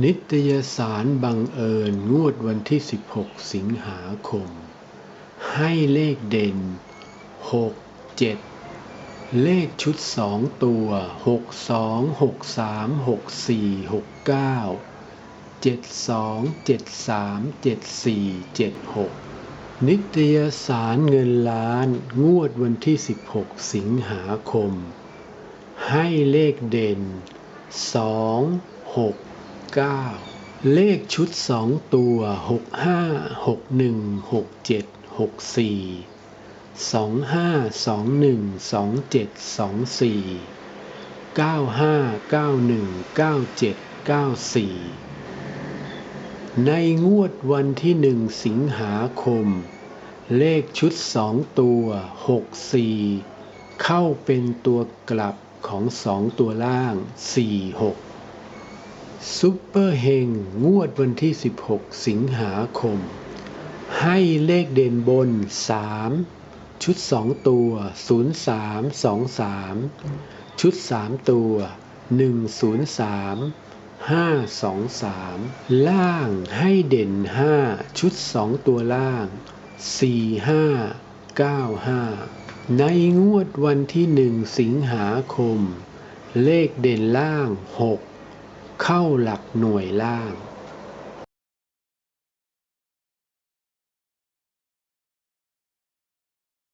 นิตยสารบังเอิญงวดวันที่ 16 สิงหาคม ให้เลขเด่น 6 7 เลขชุด 2 ตัว 6 2 6 3 6 4 6 9 7 2 7 3 7 4 7 6 นิตยสารเงินล้านงวดวันที่ 16 สิงหาคม ให้เลขเด่น 2 6 9 เลขชุด 2 ตัว 6 5 6 1 6 7 6 4 2 5 2 1 2 7 2 4 9 5 9 1 9 7 9 4 ในงวดวันที่หนึ่งสิงหาคม เลขชุดสองตัว 6 4 เข้าเป็นตัวกลับของสองตัวล่าง 4 6 ซุปเปอร์เฮงงวดวันที่ 16 สิงหาคม ให้เลขเด่นบน 3 ชุด 2 ตัว 03 23 ชุด 3 ตัว 103 523 ล่างให้เด่น 5 ชุด 2 ตัวล่าง 45 95 ในงวดวันที่ 1 สิงหาคม เลขเด่นล่าง 6 เข้าหลักหน่วยล่าง